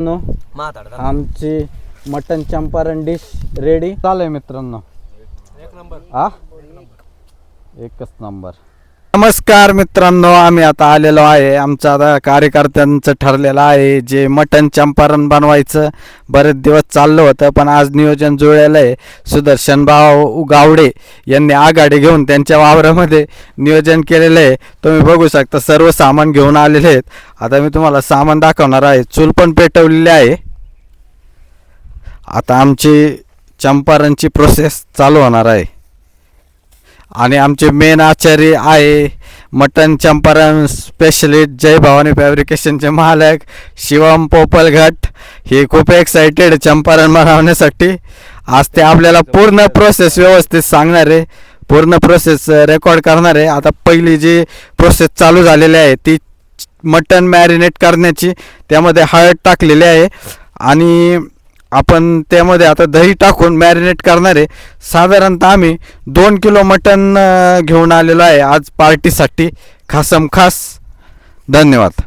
No माताड. आमची mutton Champaran dish ready चालू आहे मित्रांनो. एक नंबर. आ एकच नंबर. नमस्कार मित्रांनो आम्ही आता आलेलो आहे. आमचं आता कार्यकर्त्यांचं ठरलेलं आहे जे मटन चंपारण बनवायचं. बरेच दिवस चाललं होतं पण आज नियोजन जुळलेलं आहे. सुदर्शन भाऊ गावडे यांनी आघाडी घेऊन त्यांच्या वावरामध्ये नियोजन केलेलं आहे. तुम्ही बघू शकता सर्व सामान घेऊन आलेले आहेत. आता मी तुम्हाला सामान दाखवणार आहे. चूल पण पेटवलेली आहे. आता आमची चंपारणची प्रोसेस चालू होणार आहे. आणि आमचे मेन आचार्य आहे मटन चंपारण स्पेशलिस्ट जय भवानी फॅब्रिकेशनचे मालक शिवम पोपलघट हे खूप एक्साइटेड चंपारण बनवण्यासाठी. आज ते आपल्याला पूर्ण प्रोसेस व्यवस्थित सांगणार आहे. पूर्ण प्रोसेस रेकॉर्ड करणार आहे. आता पहिली जी प्रोसेस चालू झालेली आहे ती मटन मॅरिनेट करण्याची. त्यामध्ये हळद टाकलेली आहे. आणि आपण त्यामध्ये आता दही टाकून मॅरिनेट करणार आहे. साधारणतः आम्ही दोन किलो मटन घेऊन आलेलो आहे आज पार्टीसाठी. खासम खास. धन्यवाद.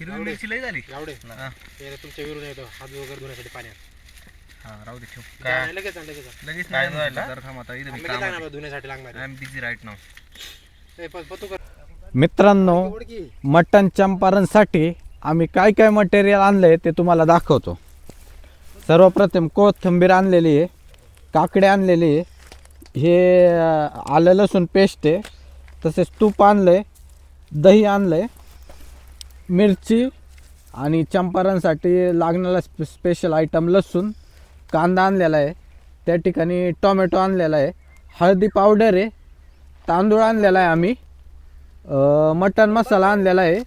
हिरवी मिरची लई झाली. गावडे हा. हे तुमच्या विरून येतो. हात वगैरे धुण्यासाठी पाण्यात हा राहू दे ठेव. काय? लगेच आण, लगेच आण. लगेच नाही धुवायला तर थांब आता इथं आण, मी लगेच आण काम बा, धुण्यासाठी लागणार आय एम बिझी राईट नाव पतू कर. मित्रांनो मटन चंपारणसाठी आम्ही काय काय मटेरियल आणलं आहे ते तुम्हाला दाखवतो. सर्वप्रथम कोथिंबीर आणलेली आहे काकडे आणलेली आहे. हे आलं लसूण पेस्ट आहे. तसेच तूप आणलं आहे दही आणलं आहे मिरची आणि चंपारणसाठी लागणारा स्पे स्पेशल आयटम लसूण कांदा आणलेला आहे. त्या ठिकाणी टोमॅटो आणलेला आहे. हळदी पावडर आहे. तांदूळ आणलेला आहे आम्ही. मटन मसाला आणलेला आहे.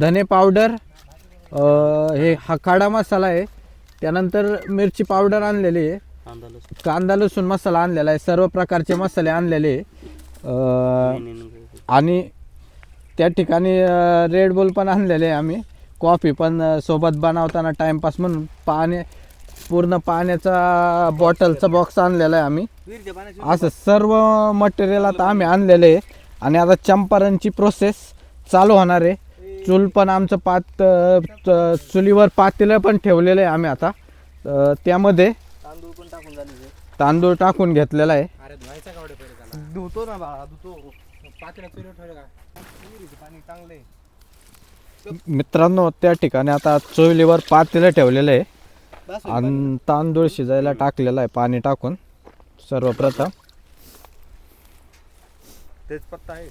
धने पावडर हे हा खाडा मसाला आहे. त्यानंतर मिरची पावडर आणलेली आहे. कांदा लसूण. मसाला आणलेला आहे. सर्व प्रकारचे मसाले आणलेले आहे. आणि त्या ठिकाणी रेड बुल पण आणलेले आहे आम्ही. कॉफी पण सोबत बनवताना टाइमपास म्हणून पाणी पूर्ण पाण्याचा बॉटलचा बॉक्स आणलेला आहे आम्ही. असं सर्व मटेरियल आता आम्ही आणलेलं आहे. आणि आता चंपारणची प्रोसेस चालू होणार आहे. चूल पण आमचं पात चुलीवर पातेलं पण ठेवलेलं आहे आम्ही आता. त्यामध्ये तांदूळ पण टाकून झाले तांदूळ टाकून घेतलेला आहे. अरे धुवायचा धुतो ना बाळा धुतो. पातेल्यात चुलीवर ठेवलं का? विहिरीचं पाणी चांगलं आहे मित्रांनो त्या ठिकाणी आता चुलीवर पातेलं ठेवलेलं आहे. आणि तांदूळ शिजायला टाकलेला आहे पाणी टाकून सर्वप्रथम. तेच पत्ता आहे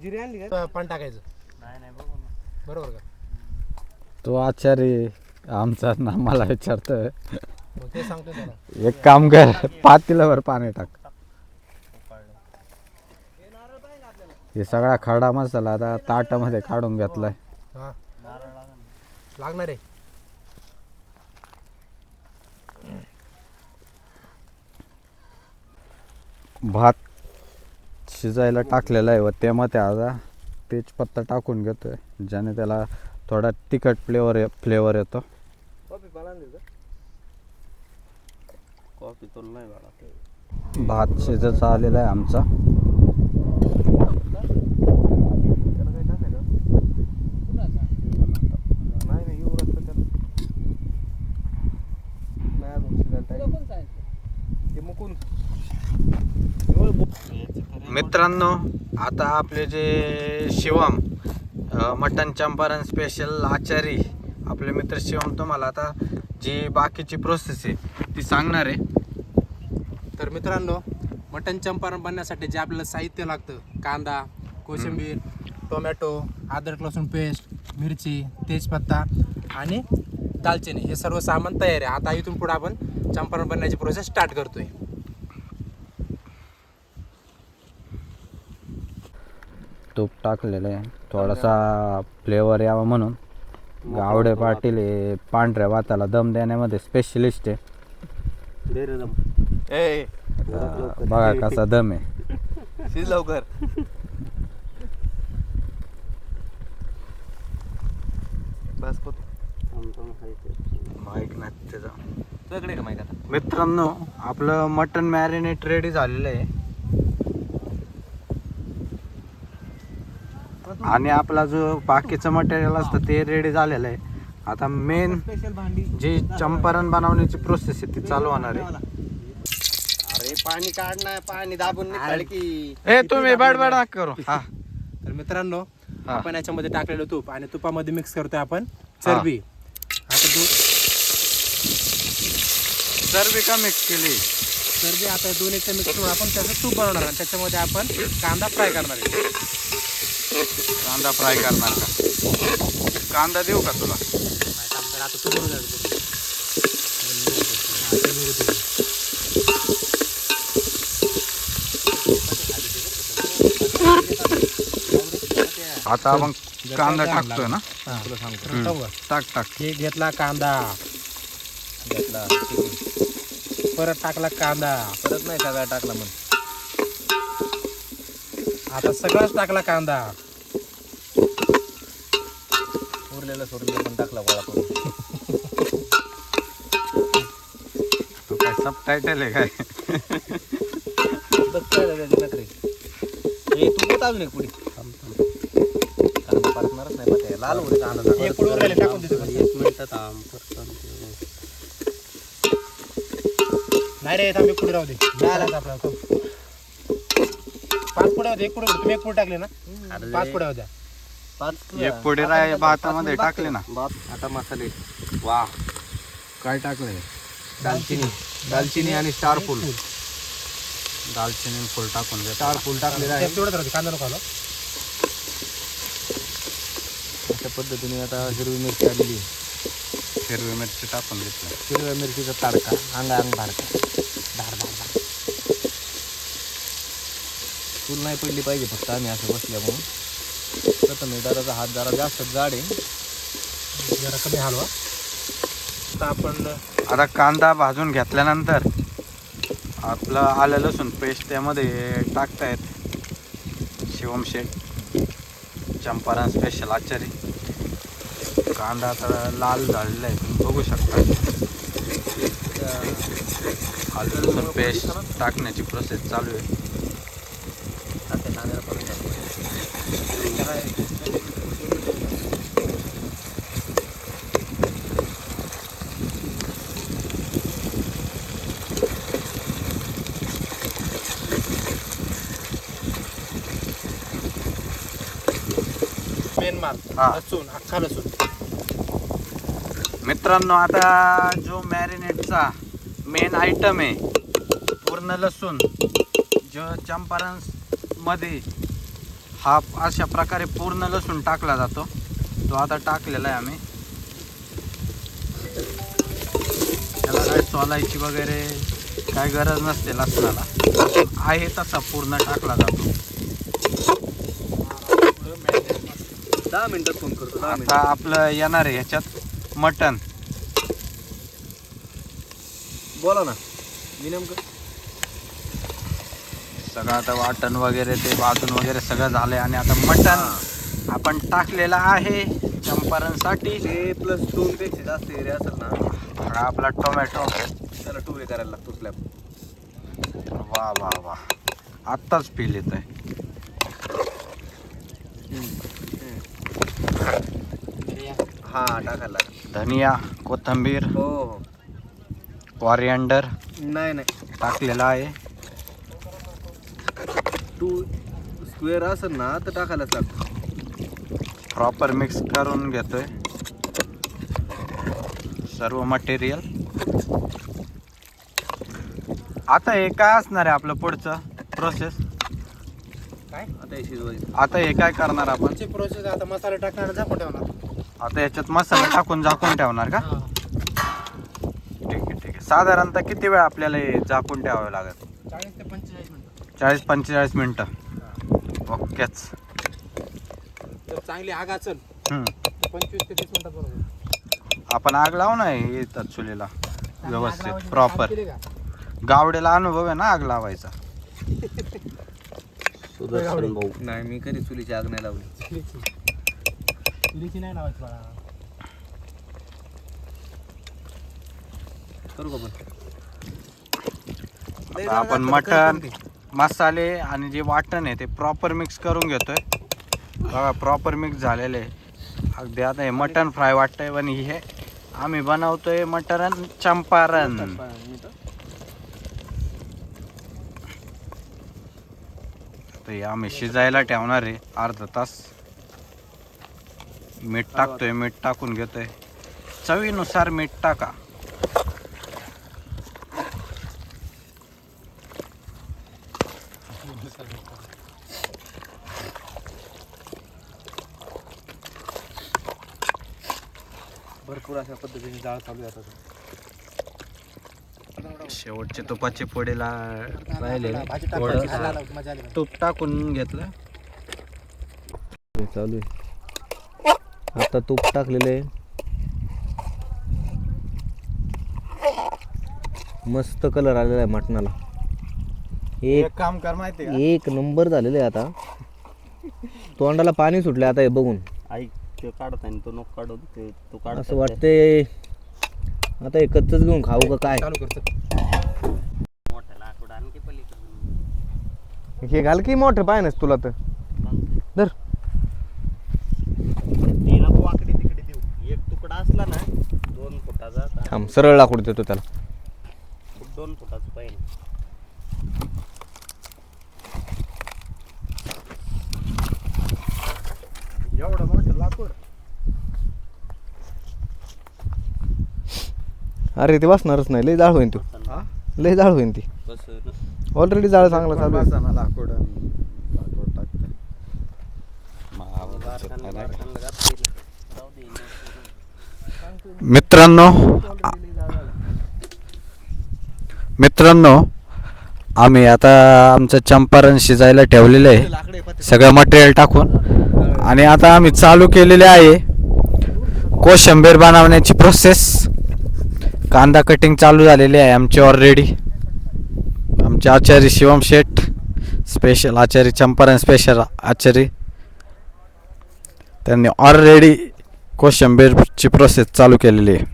जिरे आणली का? पाणी टाकायचं. नाही नाही बघू ना. बरोबर का? तो आचार्य आमचा ना मला विचारतोय. ते सांगतो त्याला. एक काम कर पातेल्यावर पाणी टाक. हे सगळा खरडा मसाला आता ताटामध्ये काढून घेतलाय. हा. लागणार आहे. भात शिजायला टाकलेला आहे व त्यामध्ये आता तेजपत्ता टाकून घेतोय ज्याने त्याला थोडा तिखट फ्लेवर फ्लेवर येतो. कॉफी पाला का कॉफी तो नाही बाळा भात शिजत आलेला आहे आमचा त्याला काही टाकायचं नाही नाही एवढं असतं त्यात नाही अजून शिजायला टाकायचं. ते मुकून मित्रांनो आता आपले जे शिवम मटन चंपारण स्पेशल आचारी आपले मित्र शिवम तुम्हाला आता जी बाकीची प्रोसेस आहे ती सांगणार आहे. तर मित्रांनो मटन चंपारण बनण्यासाठी जे आपल्याला साहित्य लागतं कांदा कोशिंबीर टोमॅटो अद्रक लसूण पेस्ट मिरची तेजपत्ता आणि दालचिनी हे सर्व सामान तयार आहे. आता इथून पुढे आपण चंपारण बनण्याची प्रोसेस स्टार्ट करतोय. तूप टाकलेलं आहे. थोडासा फ्लेवर यावा म्हणून. गावडे पाटील हे पांढऱ्या भाताला दम देण्यामध्ये स्पेशलिस्ट आहे. ए आता बघा कसा दम आहे. शिज लवकर. बस पोत माईक नाही त्याचा. तुझ्याकडे का माहिती आता? मित्रांनो आपलं मटन मॅरिनेट रेडी झालेलं आहे. आणि आपला जो बाकीचं मटेरियल असतं ते रेडी झालेलं आहे. आता मेन जी चंपारण बनवण्याची प्रोसेस आहे ती चालू होणार आहे. अरे पाणी काढ ना पाणी दाबून निघाल की. ए तुम्ही बडबड नका करू. हा. तर मित्रांनो हा. आपण याच्यामध्ये टाकलेलं तूप आणि तुपामध्ये मिक्स करतोय आपण. चरबी. आता दूध. चरबी का मिक्स केली? चरबी आता दोन्हीचं मिक्स करून आपण त्याचं तूप बनवणार आणि त्याच्यामध्ये आपण कांदा फ्राय करणार आहे. कांदा फ्राय करणार का? कांदा देऊ का तुला? आता तू आपण कांदा टाकतोय ना? हा. तुला सांगतो. तर टाकू? टाक. हे घेतला कांदा. घेतला. परत टाकला कांदा. परत नाही सगळा टाकला मग. आता सगळंच टाकला कांदा. उरलेलं सोडलेलं पण टाकला गोळा करून. तू काय सब टायटल आहे काय? बस कळलं त्याची नखरे. हे तू कुठं अजून एक पुढे. कांदा परतणारच नाही पत्या लाल होते कांदा. एक पुढे उरलेलं टाकून देतो. एक मिनिट थांब नाही रे थांब पुढे राहू दे. झाला आपला थांब. पाच पुढे होते एक पुढे होते. तुम्ही एक पुढे टाकले ना? अरे. पाच पुढे होत्या. एक पुढे राय भातामध्ये टाकले ना. आता मसाले. वा. काय टाकलंय? दालचिनी. दालचिनी. आणि स्टार फुल. दालचिनी फुल टाकून दे स्टार फुल टाकलेलं आहे. तेवढंच राहते कांदा नको आलो अशा पद्धतीने आता हिरवी मिरची आलेली आहे. हिरवी मिरची टाकून घेतली हिरव्या मिरचीचा ताडका अंगा अंग धाडका चूल नाही पडली पाहिजे फक्त आम्ही असं बसल्यामुळं. प्रथम हे दादाचा हात जरा जास्त जाड आहे. जरा कमी हलवा. आता आपण आता कांदा भाजून घेतल्यानंतर आपलं आलं लसूण पेस्ट त्यामध्ये टाकतायत. शिवम शेठ चंपारण स्पेशल आचारी. कांदा आता लाल झालेला आहे तुम्ही बघू शकता. आलं लसूण पेस्ट टाकण्याची प्रोसेस चालू आहे आता कांद्याला परत टाकू. मेन माल हा. लसूण अख्खा लसूण. मित्रांनो आता जो मॅरिनेटचा मेन आयटम आहे पूर्ण लसूण जो चंपारण मध्ये हा अशा प्रकारे पूर्ण लसूण टाकला जातो. तो आता टाकलेला आहे आम्ही. त्याला काय सोलायची वगैरे काय गरज नसते लसणाला. आहे तसा पूर्ण टाकला जातो. दहा मिनिटात फोन करतो दहा आता मिनिटात. आपलं येणार आहे ह्याच्यात मटण. बोला ना. मी नेमकं सगळं आता वाटण वगैरे ते भाजून वगैरे सगळं झालंय आणि आता मटण आपण टाकलेलं आहे चंपारणसाठी. ते प्लस दोन पेक्षा जास्त एरिया असेल ना. हा आपला टोमॅटो. त्याला टू वे करायला लागतो स्लॅब वा वा वा. आत्ताच फील येत आहे हा टाकायला धनिया कोथंबीर हो हो. कॉरिअंडर नाही नाही. टाकलेला आहे. टू स्क्वेअर असेल ना तर टाकायलाच लागतो. प्रॉपर मिक्स करून घेतोय. सर्व मटेरियल आता हे काय असणार आहे आपलं पुढचं प्रोसेस काय? आता हे शिजवायचं. आता हे काय करणार आपण? प्रोसेस आता मसाले टाकणार झाकून ठेवणार. आता याच्यात मसाला टाकून झाकून ठेवणार का? ठीक आहे ठीक आहे. साधारणतः किती वेळ आपल्याला हे झाकून ठेवावं लागेल? चाळीस पंचेचाळीस मिनिटं. ओकेच चांगली आग असेल हम्म. पंचवीस ते तीस मिनिटात बरोबर. आपण आग लावू ना येतात चुलीला. व्यवस्थित प्रॉपर का? गावडेला अनुभव आहे ना आग लावायचा. सुदर्शन भाऊ. नाही मी कधी चुलीची आग नाही लावली. चुलीची. चुलीची नाही लावायची बाळा. करू का पण आता आपण मटण मसाले आणि जे वाटण आहे ते प्रॉपर मिक्स करून घेतोय. बघा प्रॉपर मिक्स झालेले आहे. अगदी आता हे मटन फ्राय वाटतंय पण हे आम्ही बनवतोय मटन चंपारण. हे आम्ही शिजायला ठेवणार आहे अर्धा तास. मीठ टाकतोय मीठ टाकून घेतोय. चवीनुसार मीठ टाका भरपूर अशा पद्धतीने जाळ चालू आता शेवटचे तुपाचे पोळीला राहिले. तूप टाकून घेतलं. चालू आहे. आता तूप टाकलेलं आहे. मस्त कलर आलेला आहे मटणाला. एक काम कर माहिती एक नंबर झालेलं आहे आता. तोंडाला पाणी सुटलं आता हे बघून. ऐक ते काढत आहे तो नको काढू ते तो काढ असं वाटतंय आता हे कच्चच घेऊन खाऊ का काय? चालू करतो. मोठ्या लाकूड आणखी पलीकडून हे घाल की मोठं पाय नस तुला तर. धर. ते नको वाकडी तिकडे देऊ. एक तुकडा असला ना दोन फुटाचा. तर थांब सरळ लाकूड देतो त्याला. दोन फुटाचं पाहिजे एवढं मोठं लाकूड अरे ते बसणारच नाही. लय जाळ होईन तू. हा? लय जाळ होईन ती. बस ऑलरेडी जाळ चांगला चालू आहे. बसा ना लाकूड मित्रांनो मित्रांनो आम्ही आता आमचं चंपारण शिजायला ठेवलेलं आहे. सगळं मटेरियल टाकून. आणि आता आम्ही चालू केलेले आहे कोशंबीर बनवण्याची प्रोसेस कांदा कटिंग चालू झालेली आहे आमची ऑलरेडी आमचे आचार्य शिवम शेठ स्पेशल आचार्य चंपारण स्पेशल आचार्य. त्यांनी ऑलरेडी कोशंबीरची प्रोसेस चालू केलेली आहे.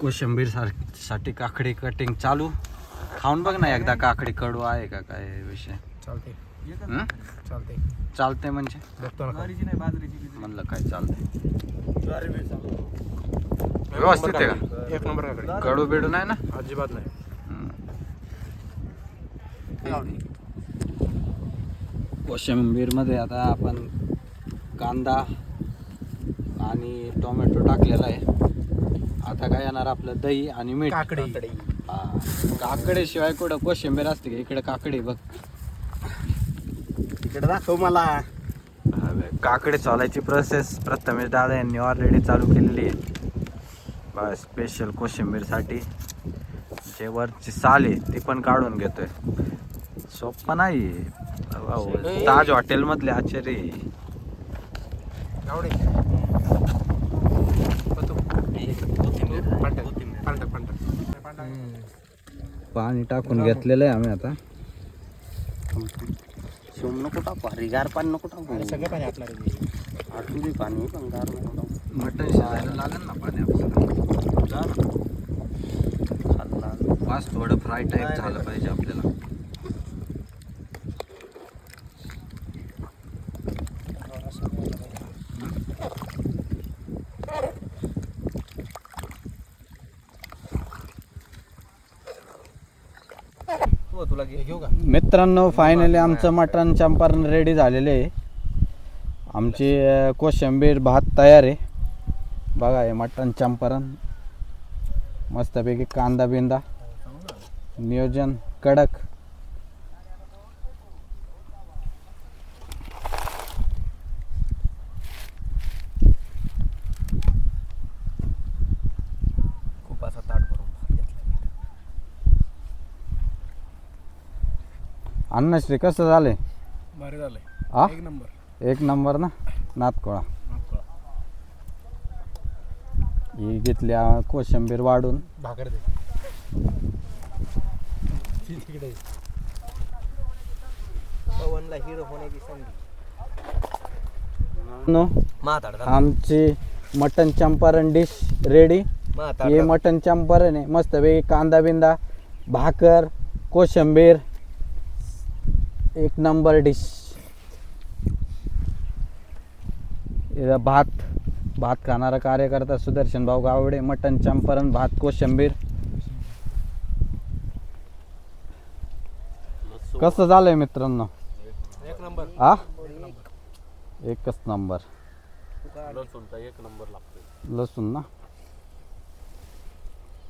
कोशंबीरसाठी काकडी कटिंग चालू. खाऊन बघ ना एकदा काकडी कडू आहे का काय विषय. चालते हं? चालते चालते म्हणजे? बघतो ना. म्हणलं काय चालतंय. व्यवस्थित आहे का? एक नंबर काकडे कडू बिडू नाही ना? अजिबात नाही. कोशिंबीरमध्ये आता आपण कांदा आणि टोमॅटो टाकलेला आहे. आता काय येणार आपलं दही आणि मीठ? काकडी. हा. काकडे शिवाय कुठं कोशिंबीर असते का? इकडे काकडी बघ. तिकडे दाखव मला. काकडे चालायची प्रोसेस प्रथमेश दादा यांनी ऑलरेडी चालू केलेली आहे. स्पेशल कोशिंबीरसाठी जे वरची साल आहे ती पण काढून घेतोय. सोप्पा नाही. ताज आचार्य पांढर. पांढर पांढर. पाणी टाकून घेतलेलं आहे आम्ही आता. सोम नको टाकू हरी गार पाणी नको टाकू. सगळं पाणी आटणार आहे आटू दे पाणी पण गार नको टाकू मटण शिजायला लागेल ना पाणी आपल्याला? खाल्ला पाच थोडं फ्राय टाईप झालं पाहिजे आपल्याला. तुला घे घेऊ का? मित्रांनो फायनली आमचं मटण चंपारण रेडी झालेले आहे. आमची अं, कोशिंबीर भात तयार आहे. बघा हे मटण चंपारण. मस्तपैकी कांदा बिंदा नियोजन कडक खूप असा ताट भरून भात घेतला. अन्नश्री कसं झाले भारी झालंय. आ? एक नंबर. एक नंबर ना? नातकोळा. ही घेतली अं, कोशिंबीर वाढून. भाकर दे. तिकडे. पवनला हिरो होण्याची संधी. नो आमची मटन चंपारण डिश रेडी हे मटन चंपारण आहे. मस्तपैकी कांदा बिंदा भाकर कोशंबीर एक नंबर डिश. भात भात खाणारा कार्यकर्ता सुदर्शन भाऊ गावडे मटन चंपारण भात कोशंबीर. कसं झालंय मित्रांनो? एक नंबर. आ? एकच नंबर. लसूणचा एक नंबर लागतो लसूण ना?